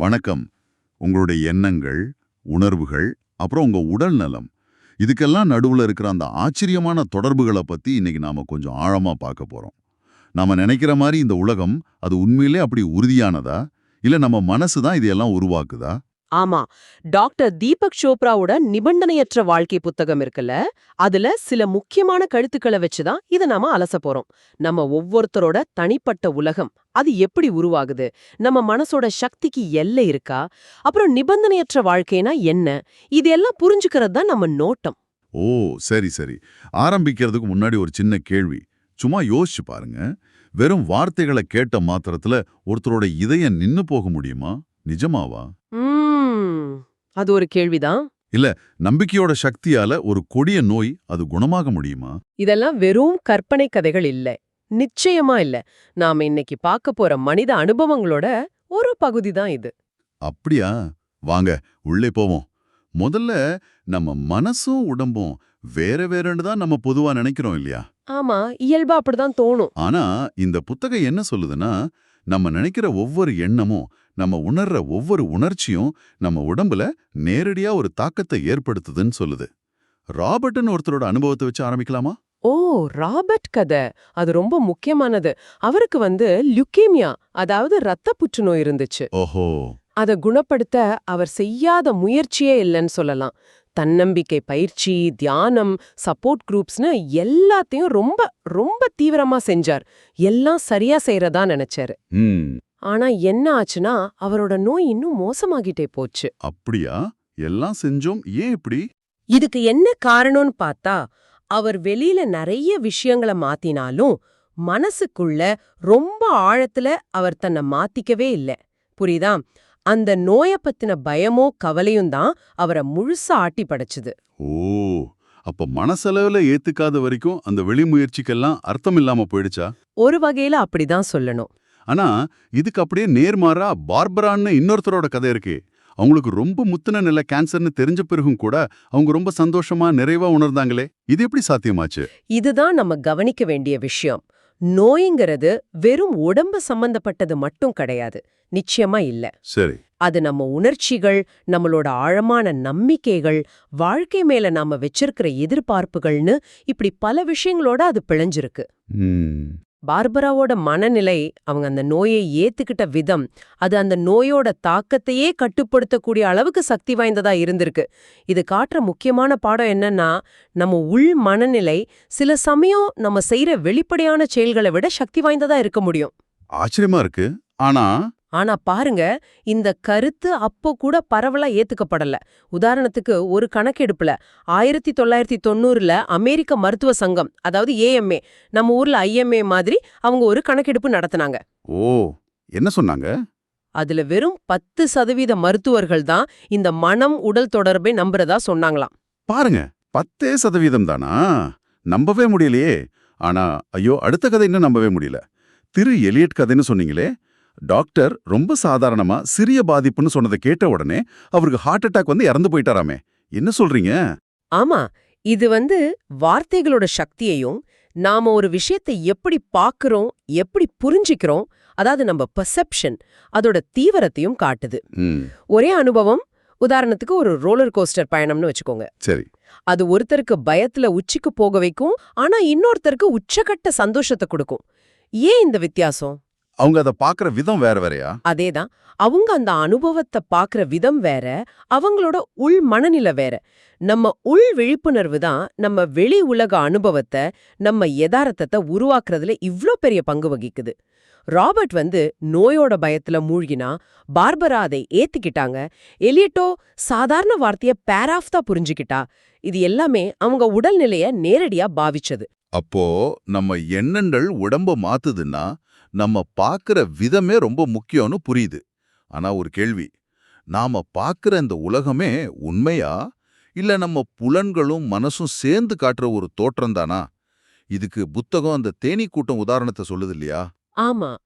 வணக்கம். உங்களுடைய எண்ணங்கள் உணர்வுகள் அப்புறம் உங்க உடல் நலம். இதுக்கெல்லாம் நடுவுல இருக்கிற அந்த ஆச்சரியமான தொடர்புகளை பத்தி இன்னைக்கு நாம கொஞ்சம் ஆழமா பார்க்க போறோம். நாம நினைக்கிற மாதிரி இந்த உலகம் அது உண்மையிலே அப்படி உறுதியானதா? இல்ல நம்ம மனசு தான் இதையெல்லாம் உருவாக்குதா? ஆமா டாக்டர் தீபக் சோப்ராவோட நிபந்தனையற்ற வாழ்க்கை புத்தகம் இருக்குல்ல? அதுல சில முக்கியமான கழுத்துக்களை வச்சுதான் இத நாம அலச போறோம். நம்ம ஒவ்வொருத்தரோட தனிப்பட்ட உலகம் அது எப்படி உருவாகுது? நம்ம மனசோட சக்திக்கு எல்லை இருக்கா? அப்புறம் நிபந்தனையற்ற வாழ்க்கைனா என்ன? இதெல்லாம் புரிஞ்சுக்கிறது தான் நம்ம நோட்டம். ஓ சரி சரி. ஆரம்பிக்கிறதுக்கு முன்னாடி ஒரு சின்ன கேள்வி. சும்மா யோசிச்சு பாருங்க. வெறும் வார்த்தைகளை கேட்ட மாத்திரத்துல ஒருத்தரோட இதயம் நின்னு போக முடியுமா? நிஜமாவா? அது ஒரு கேள்விதான் நம்பிக்கையோட சக்தியால ஒரு கொடிய நோய் அது குணமாக முடியுமா? இதெல்லாம் வெறும் கற்பனை கதைகள் இல்ல. நிச்சயமா இல்ல. நாம இன்னைக்கு பார்க்க போற மனித அனுபவங்களோட ஒரு பகுதி தான் இது. அப்படியா? வாங்க உள்ளே போவோம். முதல்ல நம்ம மனசும் உடம்பும் வேற வேறன்னு தான் நம்ம பொதுவா நினைக்கிறோம் இல்லையா? ஆமா இயல்பா அப்படிதான் தோணும். ஆனா இந்த புத்தகம் என்ன சொல்லுதுன்னா நம்ம நினைக்கிற ஒவ்வொரு எண்ணமும் நம்ம உணர்ற ஒவ்வொரு உணர்ச்சியும் நம்ம உடம்புல நேரடியா ஒரு தாக்கத்தை ஏற்படுத்துதுன்னு சொல்லுது. ராபர்ட்னு ஒருத்தரோட அனுபவத்தை வச்சு ஆரம்பிக்கலாமா? ஓ ராபர்ட் கதை. அது ரொம்ப முக்கியமானது. அவருக்கு வந்து லுக்கேமியா அதாவது ரத்த புற்றுநோய் இருந்துச்சு. ஓஹோ. அத குணப்படுத்த அவர் செய்யாத முயற்சியே இல்லைன்னு சொல்லலாம். தன்னம்பிக்கை பயிற்சி தியானம் சப்போர்ட் குரூப்ஸ்னு எல்லாத்தையும் ரொம்ப ரொம்ப தீவிரமா செஞ்சார். எல்லாம் சரியா செய்யறதா நினைச்சாரு. ஆனா என்ன ஆச்சுன்னா அவரோட நோய் இன்னும் மோசமாகிட்டே போச்சு. அப்படியா? எல்லாம் செஞ்சோம் ஏன் இப்படி? இதுக்கு என்ன காரணம்னு பார்த்தா அவர் வெளியில நிறைய விஷயங்கள மாத்தினாலும் மனசுக்குள்ள ரொம்ப ஆழத்துல அவர் தன்னை மாத்திக்கவே இல்ல. புரியுதா? அந்த நோய பத்தின பயமோ கவலையும் தான் அவரை முழுசா ஆட்டி படைச்சுது. ஓ அப்ப மனசளவுல ஏத்துக்காத வரைக்கும் அந்த வெளி முயற்சிக்கெல்லாம் அர்த்தம் இல்லாம போயிடுச்சா? ஒரு வகையில அப்படிதான் சொல்லணும். ஆனா இதுக்கு அப்படியே நேர்மாறா பார்பரான்னு இன்னொருத்தரோட கதை இருக்கே. அவங்களுக்கு ரொம்ப முத்தின நிலை கேன்சர்னு தெரிஞ்ச பிறகும் கூட அவங்க ரொம்ப சந்தோஷமா நிறைவா உணர்ந்தாங்களே. இது எப்படி சாத்தியமாச்சு? இதுதான் நம்ம கவனிக்க வேண்டிய விஷயம். நோய்ங்கிறது வெறும் உடம்பு சம்பந்தப்பட்டது மட்டும் கிடையாது. நிச்சயமா இல்ல. சரி. அது நம்ம உணர்ச்சிகள் நம்மளோட ஆழமான நம்பிக்கைகள் வாழ்க்கை மேல நாம வச்சிருக்கிற எதிர்பார்ப்புகள்னு இப்படி பல விஷயங்களோட அது பிழைஞ்சிருக்கு. பார்பராவோட மனநிலை அவங்க அந்த நோயை ஏத்துக்கிட்ட விதம் அது அந்த நோயோட தாக்கத்தையே கட்டுப்படுத்தக்கூடிய அளவுக்கு சக்தி வாய்ந்ததா இருந்திருக்கு. இது காட்டுற முக்கியமான பாடம் என்னன்னா நம்ம உள் மனநிலை சில சமயம் நம்ம செய்யற வெளிப்படையான செயல்களை விட சக்தி வாய்ந்ததா இருக்க முடியும். ஆச்சரியமா இருக்கு. ஆனா ஆனா பாருங்க இந்த கருத்து அப்போ கூட பரவலா ஏத்துக்கப்படல. உதாரணத்துக்கு ஒரு கணக்கெடுப்புல ஆயிரத்தி தொள்ளாயிரத்தி தொண்ணூறுல அமெரிக்க மருத்துவ சங்கம் அதாவது ஏஎம்ஏ நம்ம ஊர்ல ஐஎம்ஏ மாதிரி அவங்க ஒரு கணக்கெடுப்பு நடத்துனாங்க. ஓ என்ன சொன்னாங்க? அதுல வெறும் பத்து சதவீத மருத்துவர்கள் தான் இந்த மனம் உடல் தொடர்பை நம்புறதா சொன்னாங்களாம். பாருங்க பத்தே சதவீதம் தானா? நம்பவே முடியலையே. ஆனா ஐயோ அடுத்த கதை இன்னும் நம்பவே முடியல. திரு எலியட் கதைன்னு சொன்னீங்களே டாக்டர் ரொம்ப சாதாரணமா சிறிய பாதிப்புன்னு சொன்னதை கேட்ட உடனே அவருக்கு ஹார்ட் அட்டாக் வந்து இறந்து போயிட்டாராமே. என்ன சொல்றீங்க? ஆமா இது வந்து வார்த்தைகளோட சக்தியையும் நாம ஒரு விஷயத்தை எப்படி பாக்குறோம் எப்படி புரிஞ்சிக்கிறோம் அதாவது நம்ம பெர்செப்ஷன் அதோட தீவிரத்தையும் காட்டுது. ஒரே அனுபவம் உதாரணத்துக்கு ஒரு ரோலர் கோஸ்டர் பயணம்னு வச்சுக்கோங்க. சரி. அது ஒருத்தருக்கு பயத்துல உச்சிக்கு போக வைக்கும் ஆனா இன்னொருத்தருக்கு உச்சகட்ட சந்தோஷத்தை கொடுக்கும். ஏன் இந்த வித்தியாசம்? அவங்க அதை பார்க்குற விதம் வேற வேறயா? அதேதான். அவங்க அந்த அனுபவத்தை பாக்குற விதம் வேற அவங்களோட உள் மனநிலை வேற. நம்ம உள் விழிப்புணர்வு தான் நம்ம வெளி உலக அனுபவத்தை நம்ம யதார்த்தத்தை உருவாக்குறதுல இவ்ளோ பெரிய பங்கு வகிக்குது. ராபர்ட் வந்து நோயோட பயத்துல மூழ்கினா பார்பரா அதை ஏத்துக்கிட்டாங்க. எலியட்டோ சாதாரண வார்த்தைய பேராஃப் தான் புரிஞ்சுக்கிட்டா. இது எல்லாமே அவங்க உடல்நிலைய நேரடியா பாவிச்சது. அப்போ நம்ம எண்ணங்கள் உடம்ப மாத்துதுன்னா நம்ம பார்க்குற விதமே ரொம்ப முக்கியம்னு புரியுது. ஆனா ஒரு கேள்வி. நாம பார்க்குற இந்த உலகமே உண்மையா? இல்ல நம்ம புலன்களும் மனசும் சேர்ந்து காட்டுற ஒரு தோற்றம் தானா? இதுக்கு புத்தகம் அந்த தேனீ கூட்டம் உதாரணத்தை சொல்லுது இல்லையா? ஆமா.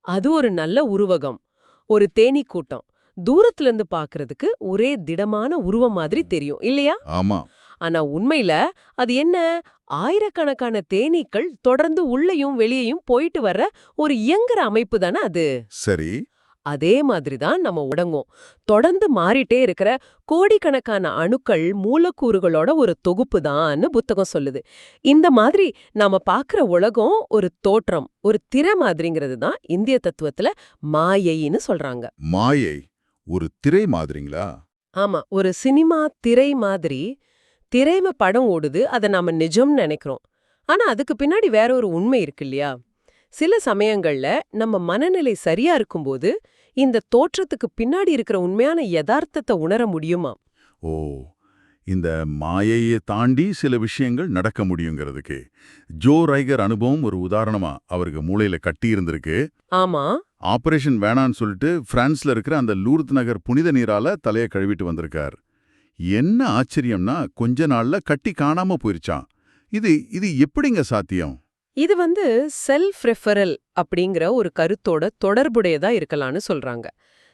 அது ஒரு நல்ல உருவகம். ஒரு தேனீ கூட்டம் தூரத்துல இருந்து பாக்குறதுக்கு ஒரே திடமான உருவம் மாதிரி தெரியும். இல்லையா? ஆமா. ஆனா உண்மையில அது என்ன? ஆயிரக்கணக்கான தேனீக்கள் தொடர்ந்து உள்ளேயும் வெளியேயும் போயிட்டு வர்ற ஒரு இயங்குற அமைப்பு தானே அது? சரி. அதே மாதிரி தான் நம்ம உடங்கும். தொடர்ந்து மாறிட்டே இருக்கிற கோடிக்கணக்கான அணுக்கள் மூலக்கூறுகளோட ஒரு தொகுப்பு தான்னு புத்தகம் சொல்லுது. இந்த மாதிரி நாம பார்க்குற உலகம் ஒரு தோற்றம் ஒரு திரை மாதிரிங்கிறது தான் இந்திய தத்துவத்துல மாயைன்னு சொல்றாங்க. மாயை ஒரு திரை மாதிரிங்களா? ஆமா ஒரு சினிமா திரை மாதிரி திரைம படம் ஓடுது அதை நாம நிஜம்னு நினைக்கிறோம். ஆனா அதுக்கு பின்னாடி வேற ஒரு உண்மை இருக்கு இல்லையா? சில சமயங்கள்ல நம்ம மனநிலை சரியா இருக்கும்போது இந்த தோற்றத்துக்கு பின்னாடி இருக்கிற உண்மையான யதார்த்தத்தை உணர முடியுமா? ஓ இந்த மாயையை தாண்டி சில விஷயங்கள் நடக்க முடியுங்கிறதுக்கு. ஜோ ரைகர் அனுபவம் ஒரு உதாரணமா அவருக்கு மூளையில கட்டி இருந்திருக்கு. ஆமா. ஆபரேஷன் வேணான்னு சொல்லிட்டு பிரான்ஸ்ல இருக்கிற அந்த லூர்த் நகர் புனித நீரால தலைய கழுவிட்டு வந்திருக்கார். என்ன ஆச்சரியம்னா கொஞ்ச நாள்ல கட்டி காணாம போயிருச்சான் இது இது எப்படிங்க சாத்தியம்? இது வந்து செல்ஃப் ரெஃபரல் அப்படிங்கிற ஒரு கருத்தோட தொடர்புடையதா இருக்கலாம்னு சொல்றாங்க.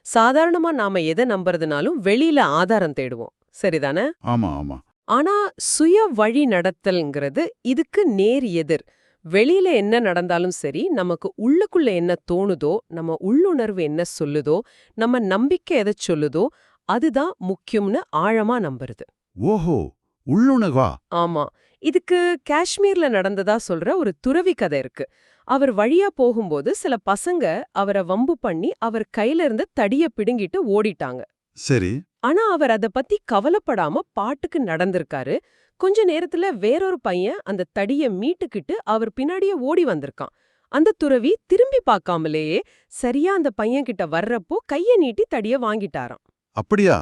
சாதாரணமா நாம எதை நம்புறதுனாலும் வெளியில ஆதாரம் தேடுவோம். சரிதானே? ஆமா ஆமா. ஆனா சுய வழி நடத்தல்ங்கிறது இதுக்கு நேர் எதிர். வெளியில என்ன நடந்தாலும் சரி நமக்கு உள்ளுக்குள்ள என்ன தோணுதோ நம்ம உள்ளுணர்வு என்ன சொல்லுதோ நம்ம நம்பிக்கை எதை சொல்லுதோ அதுதான் முக்கியம்னு ஆழமா நம்புறது. ஓஹோ உள்ளுணர்வா? ஆமா. இதுக்கு காஷ்மீர்ல நடந்ததா சொல்ற ஒரு துறவி கதை இருக்கு. அவர் வழியா போகும்போது சில பசங்க அவரை வம்பு பண்ணி அவர் கையில இருந்த தடிய பிடுங்கிட்டு ஓடிட்டாங்க. சரி. ஆனா அவர் அத பத்தி கவலைப்படாம பாட்டுக்கு நடந்திருக்காரு. கொஞ்ச நேரத்துல வேறொரு பையன் அந்த தடிய மீட்டுக்கிட்டு அவர் பின்னாடியே ஓடி வந்திருக்கான். அந்த துறவி திரும்பி பார்க்காமலேயே சரியா அந்த பையன் கிட்ட வர்றப்போ கைய நீட்டி தடிய வாங்கிட்டாராம். அப்படியா?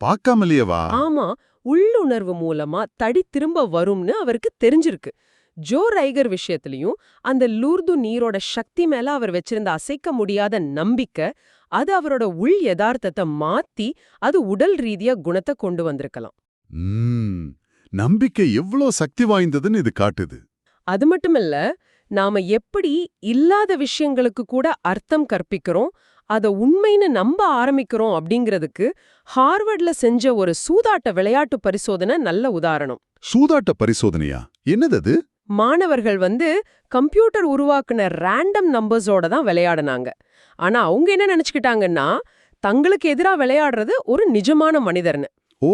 பார்க்காமலேயேவா ஆமா உள்ளுணர்வு மூலமா தடி திரும்ப வரும்னு அவருக்கு தெரிஞ்சிருக்கு. ஜோ ரைகர் விஷயத்திலயும் அந்த லூர்து நீரோட சக்தி மேல அவர் வச்சிருந்த அசைக்க முடியாத நம்பிக்கை அது அவரோட உள் யதார்த்தத்தை மாத்தி அது உடல் ரீதியா குணத்தை கொண்டு வந்திருக்கலாம். நம்பிக்கை எவ்வளோ சக்தி வாய்ந்ததுன்னு இது காட்டுது. அது மட்டுமில்ல நாம எப்படி இல்லாத விஷயங்களுக்கு கூட அர்த்தம் கற்பிக்கிறோம் அத உண்மைன்னு நம்ப ஆரம்பிக்கிறோம் அப்படிங்கிறதுக்கு ஹார்வர்ட்ல செஞ்ச ஒரு சூதாட்ட விளையாட்டு பரிசோதனை நல்ல உதாரணம். சூதாட்ட பரிசோதனையா? என்னது அது மாணவர்கள் வந்து கம்ப்யூட்டர் உருவாக்குன ரேண்டம் நம்பர்ஸோட தான் விளையாடினாங்க. ஆனா அவங்க என்ன நினைச்சுக்கிட்டாங்கன்னா தங்களுக்கு எதிரா விளையாடுறது ஒரு நிஜமான மனிதர்னு. ஓ!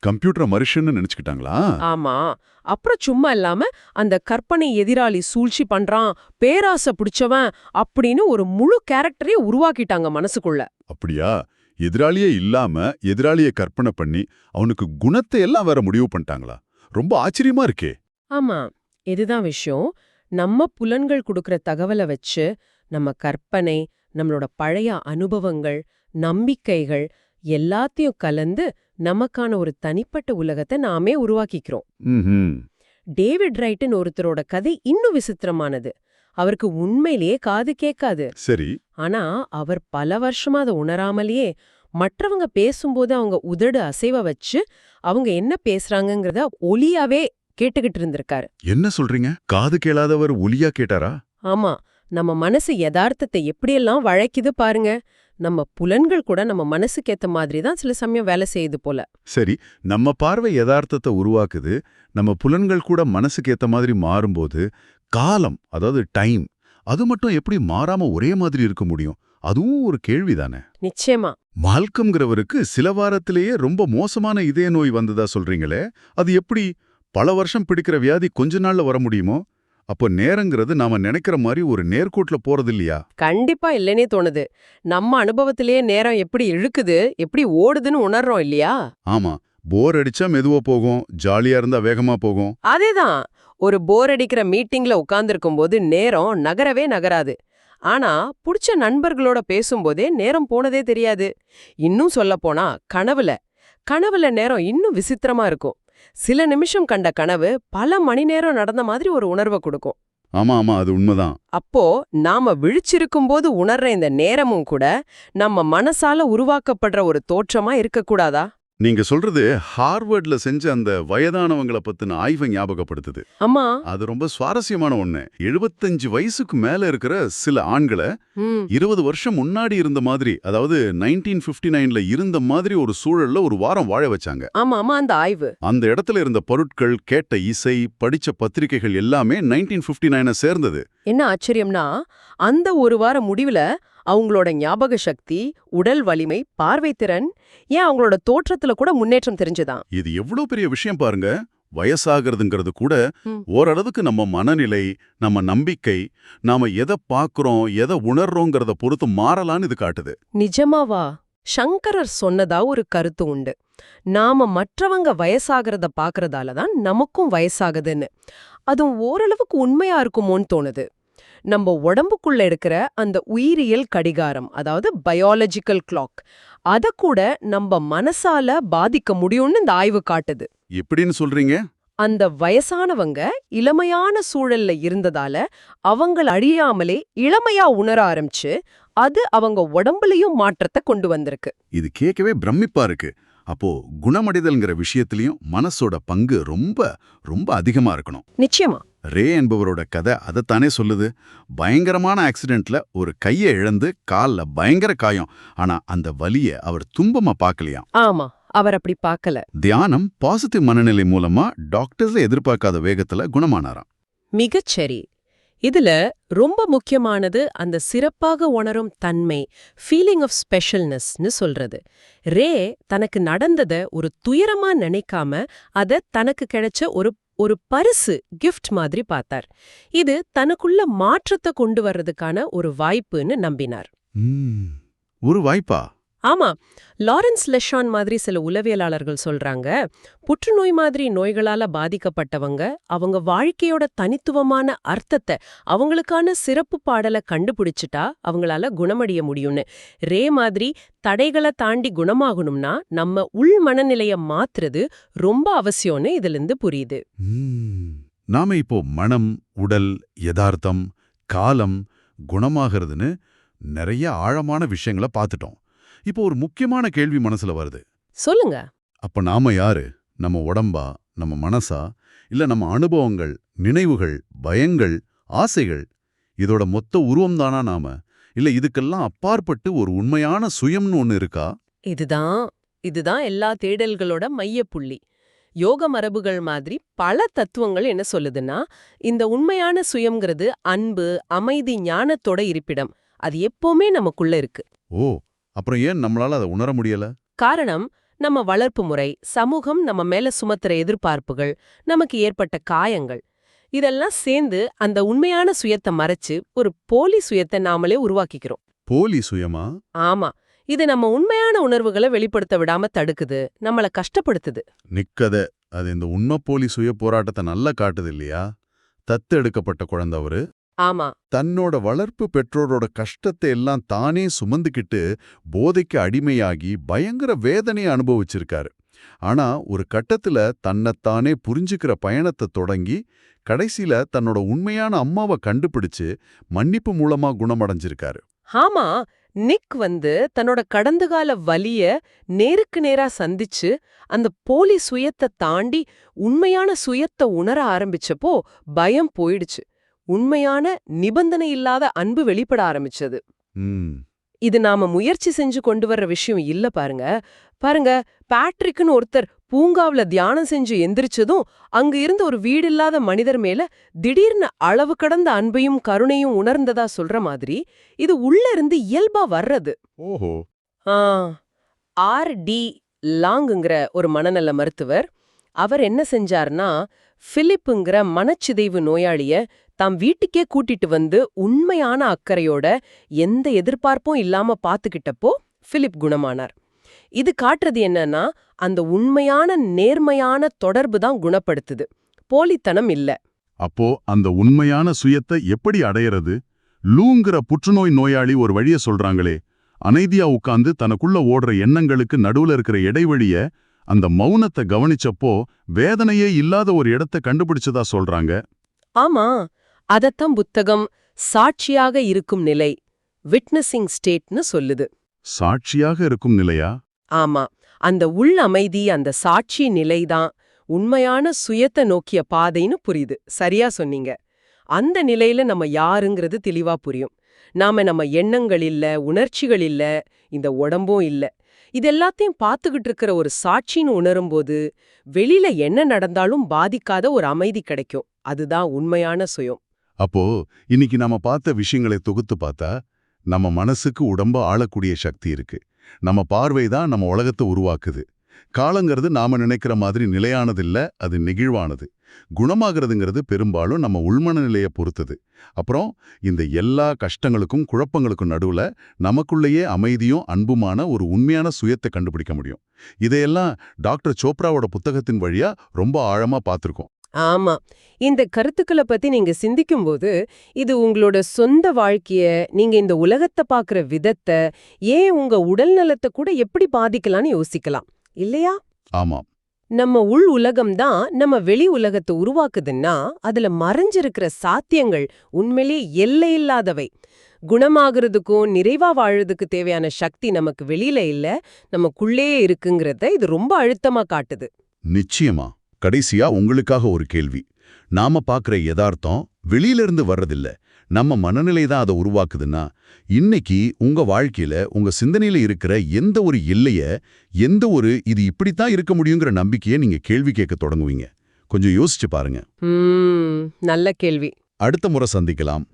கம்ப்யூட்டர் மனுஷன்னு நினைச்சுக்கிட்டாங்களா? ஆமா. அப்புறம் சும்மா இல்லாம அந்த கற்பனை எதிராளி சூழ்ச்சி பண்றான் பேராசை பிடிச்சவன் அப்படின்னு ஒரு முழு கேரக்டரையே உருவாக்கிட்டாங்க மனசுக்குள்ள. அப்படியா? எதிராளியே இல்லாம எதிராளியை கற்பனை பண்ணி அவனுக்கு குணத்தை எல்லாம் வேற முடிவு பண்ணிட்டாங்களா? ரொம்ப ஆச்சரியமா இருக்கே. ஆமா. இதுதான் விஷயம். நம்ம புலன்கள் கொடுக்கிற தகவலை வச்சு நம்ம கற்பனை நம்மளோட பழைய அனுபவங்கள் நம்பிக்கைகள் எல்லாத்தையும் கலந்து நமக்கான ஒரு தனிப்பட்ட உலகத்தை நாமே உருவாக்கிக்கிறோம். டேவிட் ரைட்டன் ஒருத்தரோட கதை இன்னும் விசித்திரமானது. அவருக்கு உண்மையிலேயே காது கேட்காது. சரி. ஆனா அவர் பல வருஷமா அதை உணராமலேயே மற்றவங்க பேசும்போது அவங்க உதடு அசைவ வச்சு அவங்க என்ன பேசுறாங்கங்கிறத ஒலியாவே கேட்டுக்கிட்டு இருந்திருக்காரு. என்ன சொல்றீங்க? காது கேளாதவர் ஒலியா கேட்டாரா? ஆமா நம்ம மனசு யதார்த்தத்தை எப்படியெல்லாம் வழைக்குது பாருங்க. நம்ம புலன்கள் கூட நம்ம மனசுக்கு ஏத்த மாதிரி தான் சில சமயம் வேலை செய்யுது போல. சரி நம்ம பார்வை யதார்த்தத்தை உருவாக்குது நம்ம புலன்கள் கூட மனசுக்கு ஏத்த மாதிரி மாறும்போது காலம் அதாவது டைம் அது மட்டும் எப்படி மாறாம ஒரே மாதிரி இருக்க முடியும்? அதுவும் ஒரு கேள்விதானே நிச்சயமா. மால்கம்ங்கிறவருக்கு சில வாரத்திலேயே ரொம்ப மோசமான இதய நோய் வந்ததா சொல்றீங்களே அது எப்படி பல வருஷம் பிடிக்கிற வியாதி கொஞ்ச நாள்ல வர முடியுமோ? அப்போ நேரங்கிறது நாம நினைக்கிற மாதிரி ஒரு நேர்கோட்ல போறது இல்லையா? கண்டிப்பா இல்லைனே தோணுது. நம்ம அனுபவத்திலேயே நேரம் எப்படி இழுக்குது எப்படி ஓடுதுன்னு உணர்றோம் இல்லையா? ஆமா. போர் அடிச்சா மெதுவா போகும் ஜாலியா இருந்தா வேகமா போகும். அதேதான். ஒரு போர் அடிக்கிற மீட்டிங்ல உட்கார்ந்திருக்கும் போது நேரம் நகரவே நகராது. ஆனா புடிச்ச நண்பர்களோட பேசும்போதே நேரம் போனதே தெரியாது. இன்னும் சொல்லப் போனா கனவுல. கனவுல நேரம் இன்னும் விசித்திரமா இருக்கும். சில நிமிஷம் கண்ட கனவு பல மணி நேரம் நடந்த மாதிரி ஒரு உணர்வை கொடுக்கும். ஆமா ஆமா அது உண்மைதான். அப்போ நாம விழிச்சிருக்கும்போது உணர்ற இந்த நேரமும் கூட நம்ம மனசால உருவாக்கப்படுற ஒரு தோற்றமா இருக்கக்கூடாதா? நீங்க சொல்றது ஹார்வர்ட்ல செஞ்ச அந்த வயதானவங்கள பத்தின ஆய்வை ஞாபகப்படுத்துது. அம்மா அது ரொம்ப சுவாரஸ்யமான ஒண்ணு. எழுபத்தஞ்சு வயசுக்கு மேல இருக்கிற சில ஆண்களை இருபது வருஷம் முன்னாடி இருந்த மாதிரி அதாவது நைன்டீன் பிப்டி நைன்ல இருந்த மாதிரி ஒரு சூழல்ல ஒரு வாரம் வாழ வச்சாங்க. ஆமா ஆமா அந்த ஆய்வு. அந்த இடத்துல இருந்த பொருட்கள் கேட்ட இசை படிச்ச பத்திரிகைகள் எல்லாமே நைன்டீன் பிப்டி நைனை சேர்ந்தது. என்ன ஆச்சரியம்னா அந்த ஒரு வார முடிவுல அவங்களோட ஞாபக சக்தி உடல் வலிமை பார்வைத்திறன் ஏன் அவங்களோட தோற்றத்துல கூட முன்னேற்றம் தெரிஞ்சுதான்? இது எவ்வளவு பெரிய விஷயம் பாருங்க. வயசாகிறதுங்கிறது கூட. ஓரளவுக்கு நம்ம மனநிலை நம்ம நம்பிக்கை நாம எதை பார்க்கறோம் எதை உணர்றோங்கிறத பொறுத்து மாறலான்னு இது காட்டுது. நிஜமாவா சங்கரர் சொன்னதா ஒரு கருத்து உண்டு. நாம மற்றவங்க வயசாகிறத பாக்குறதால தான் நமக்கும் வயசாகுதுன்னு. அதுவும் ஓரளவுக்கு உண்மையா இருக்குமோன்னு தோணுது. நம்ம உடம்புக்குள்ள இருக்கிற அந்த உயிரியல் கடிகாரம் அதாவது பயாலஜிக்கல் கிளாக் அத கூட நம்ம மனசால பாதிக்க முடியும்னு இந்த ஆய்வு காட்டுது. எப்படின்னு சொல்றீங்க? அந்த வயசானவங்க இளமையான சூழல்ல இருந்ததால அவங்கள அழியாமலே இளமையா உணர ஆரம்பிச்சு அது அவங்க உடம்புலயும் மாற்றத்தை கொண்டு வந்திருக்கு. இது கேட்கவே பிரமிப்பா இருக்கு. அப்போ குணமடைதல்ங்கிற விஷயத்திலயும் மனசோட பங்கு ரொம்ப ரொம்ப அதிகமா இருக்கணும். நிச்சயமா. ரே என்பவரோட கதை அதைத்தானே சொல்லுது. பயங்கரமான ஆக்சிடென்ட்ல ஒரு கையை இழந்து கால்ல பயங்கர காயம். ஆனா அந்த வலிய அவர் துன்பமா பார்க்கலையாம் ஆமா அவர் அப்படி பார்க்கல. தியானம் பாசிட்டிவ் மனநிலை மூலமா டாக்டர்ஸ் எதிர்பார்க்காத வேகத்துல குணமானாராம். மிகச்சரி இதுல ரொம்ப முக்கியமானது அந்த சிறப்பாக உணரும் தன்மை ஃபீலிங் ஆஃப் ஸ்பெஷல்னஸ்னு சொல்றது. ரே தனக்கு நடந்தத ஒரு துயரமா நினைக்காம அத தனக்கு கிடைச்ச ஒரு ஒரு பரிசு கிஃப்ட் மாதிரி பார்த்தார். இது தனக்குள்ள மாற்றத்தை கொண்டு வர்றதுக்கான ஒரு வாய்ப்புன்னு நம்பினார். ஒரு வாய்ப்பா? ஆமா லாரன்ஸ் லெஷான் மாதிரி சில உளவியலாளர்கள் சொல்றாங்க புற்றுநோய் மாதிரி நோய்களால பாதிக்கப்பட்டவங்க அவங்க வாழ்க்கையோட தனித்துவமான அர்த்தத்தை அவங்களுக்கான சிறப்பு பாடலை கண்டுபிடிச்சிட்டா அவங்களால குணமடைய முடியும்னு. ரே மாதிரி தடைகளை தாண்டி குணமாகணும்னா நம்ம உள் மனநிலைய மாத்துறது ரொம்ப அவசியம்னு இதுல இருந்து புரியுது நாம இப்போ மனம் உடல் யதார்த்தம் காலம் குணமாகிறதுன்னு நிறைய ஆழமான விஷயங்களை பார்த்துட்டோம். இப்போ ஒரு முக்கியமான கேள்வி மனசுல வருது. சொல்லுங்க. அப்ப நாம யாரு? நம்ம உடம்பா? நம்ம மனசா? இல்ல நம்ம அனுபவங்கள் நினைவுகள் பயங்கள் ஆசைகள்? இதோட மொத்த உருவம் தானா நாம? இல்ல இதுக்கெல்லாம் அப்பாற்பட்டு ஒரு உண்மையான சுயம்னு ஒண்ணு இருக்கா? இதுதான் இதுதான் எல்லா தேடல்களோட மையப்புள்ளி. யோக மரபுகள் மாதிரி பல தத்துவங்கள் என்ன சொல்லுதுன்னா இந்த உண்மையான சுயம்ங்கிறது அன்பு அமைதி ஞானத்தோட இருப்பிடம். அது எப்பவுமே நமக்குள்ள இருக்கு. ஓ அப்புறம் ஏன் நம்மளால அதை உணர முடியல? காரணம் நம்ம வளர்ப்பு முறை சமூகம் நம்ம மேல சுமத்துற எதிர்பார்ப்புகள் நமக்கு ஏற்பட்ட காயங்கள். இதெல்லாம் சேர்ந்து அந்த உண்மையான சுயத்தை மறைச்சு ஒரு போலி சுயத்தை நாமளே உருவாக்கிக்கிறோம். போலி சுயமா? ஆமா. இது நம்ம உண்மையான உணர்வுகளை வெளிப்படுத்த விடாம தடுக்குது நம்மள கஷ்டப்படுத்துது. நிக்கத. அது இந்த உண்மை போலி சுய போராட்டத்தை நல்லா காட்டுது இல்லையா? தத்து எடுக்கப்பட்ட குழந்தை அவரு. ஆமா. தன்னோட வளர்ப்பு பெற்றோரோட கஷ்டத்தை எல்லாம் தானே சுமந்துக்கிட்டு போதைக்கு அடிமையாகி பயங்கர வேதனையை அனுபவிச்சிருக்காரு. ஆனா ஒரு கட்டத்துல தன்னைத்தானே புரிஞ்சுக்கிற பயணத்தை தொடங்கி கடைசியில தன்னோட உண்மையான அம்மாவை கண்டுபிடிச்சு மன்னிப்பு மூலமா குணமடைஞ்சிருக்காரு. ஆமா நிக் வந்து தன்னோட கடந்த கால வலிய நேருக்கு நேரா சந்திச்சு அந்த போலி சுயத்தை தாண்டி உண்மையான சுயத்தை உணர ஆரம்பிச்சப்போ பயம் போயிடுச்சு. உண்மையான நிபந்தனை இல்லாத அன்பு வெளிப்பட ஆரம்பிச்சது. இது நாம முயற்சி செஞ்சு கொண்டு வர்ற விஷயம் இல்ல பாருங்க. பாருங்க பேட்ரிக்னு ஒருத்தர் பூங்காவுல தியானம் செஞ்சு எந்திரிச்சதும் அங்க இருந்த ஒரு வீடில்லாத மனிதர் மேல திடீர்னு அளவு கடந்த அன்பையும் கருணையும் உணர்ந்ததா சொல்ற மாதிரி இது உள்ள இருந்து இயல்பா வர்றது. ஓஹோ. ஆர் டி லாங்குங்கிற ஒரு மனநல மருத்துவர் அவர் என்ன செஞ்சார்னா பிலிப்புங்கிற மனச்சிதைவு நோயாளிய தாம் வீட்டுக்கே கூட்டிட்டு வந்து உண்மையான அக்கறையோட எந்த எதிர்பார்ப்பும் இல்லாம பாத்துக்கிட்டப்போ பிலிப் குணமானார். இது காட்டுறது என்னன்னா அந்த உண்மையான நேர்மையான தொடர்பு தான் குணப்படுத்துது. போலித்தனம் இல்ல. அப்போ அந்த உண்மையான சுயத்தை எப்படி அடையறது? லூங்கிற புற்றுநோய் நோயாளி ஒரு வழிய சொல்றாங்களே அமைதியா உட்கார்ந்து தனக்குள்ள ஓடுற எண்ணங்களுக்கு நடுவுல இருக்கிற இடைவெளிய அந்த மௌனத்தை கவனிச்சப்போ வேதனையே இல்லாத ஒரு இடத்தை கண்டுபிடிச்சதா சொல்றாங்க. ஆமா. அதத்தான் புத்தகம் சாட்சியாக இருக்கும் நிலை விட்னஸிங் ஸ்டேட்னு சொல்லுது. சாட்சியாக இருக்கும் நிலையா? ஆமா. அந்த உள் அமைதி அந்த சாட்சி நிலைதான் உண்மையான சுயத்தை நோக்கிய பாதைன்னு புரியுது. சரியா சொன்னீங்க. அந்த நிலையில நம்ம யாருங்கிறது தெளிவா புரியும். நாம நம்ம எண்ணங்கள் இல்ல உணர்ச்சிகள் இல்ல இந்த உடம்பும் இல்ல. இது எல்லாத்தையும் பார்த்துக்கிட்டு இருக்கிற ஒரு சாட்சின்னு உணரும்போது வெளியில என்ன நடந்தாலும் பாதிக்காத ஒரு அமைதி கிடைக்கும். அதுதான் உண்மையான சுயம். அப்போ இன்னைக்கு நாம பார்த்த விஷயங்களை தொகுத்து பார்த்தா நம்ம மனசுக்கு உடம்ப ஆளக்கூடிய சக்தி இருக்கு. நம்ம பார்வை தான் நம்ம உலகத்தை உருவாக்குது. காலங்கிறது நாம நினைக்கிற மாதிரி நிலையானதில்ல அது நெகிழ்வானது. குணமாகிறதுங்கிறது பெரும்பாலும் நம்ம உள்மன நிலையை பொறுத்தது. அப்புறம் இந்த எல்லா கஷ்டங்களுக்கும் குழப்பங்களுக்கும் நடுவுல நமக்குள்ளேயே அமைதியும் அன்புமான ஒரு உண்மையான சுயத்தை கண்டுபிடிக்க முடியும். இதையெல்லாம் டாக்டர் சோப்ராவோட புத்தகத்தின் வழியா ரொம்ப ஆழமா பார்த்திருக்கோம். ஆமா. இந்த கருத்துக்களை பத்தி நீங்க சிந்திக்கும்போது இது உங்களோட சொந்த வாழ்க்கைய நீங்க இந்த உலகத்தை பாக்குற விதத்தை ஏன் உங்க உடல் நலத்தை கூட எப்படி பாதிக்கலாம்னு யோசிக்கலாம். இல்லையா? ஆமாம் நம்ம உள் உலகம் தான் நம்ம வெளி உலகத்தை உருவாக்குதுன்னா அதுல மறைஞ்சிருக்கிற சாத்தியங்கள் உண்மையிலே எல்லையில்லாதவை குணமாகறதுக்கும் நிறைவா வாழறதுக்கு தேவையான சக்தி நமக்கு வெளியில இல்ல நமக்குள்ளே இருக்குங்கிறத இது ரொம்ப அழுத்தமா காட்டுது. நிச்சயமா. கடைசியா உங்களுக்காக ஒரு கேள்வி. நாம பார்க்குற யதார்த்தம் வெளியிலிருந்து வர்றதில்ல. நம்ம மனநிலை தான் அதை உருவாக்குதுன்னா இன்னைக்கு உங்க வாழ்க்கையில உங்க சிந்தனையில இருக்கிற எந்த ஒரு எல்லைய எந்த ஒரு இது இப்படித்தான் இருக்க முடியுங்கிற நம்பிக்கையை நீங்க கேள்வி கேட்க தொடங்குவீங்க. கொஞ்சம் யோசிச்சு பாருங்க. நல்ல கேள்வி. அடுத்த முறை சந்திக்கலாம்.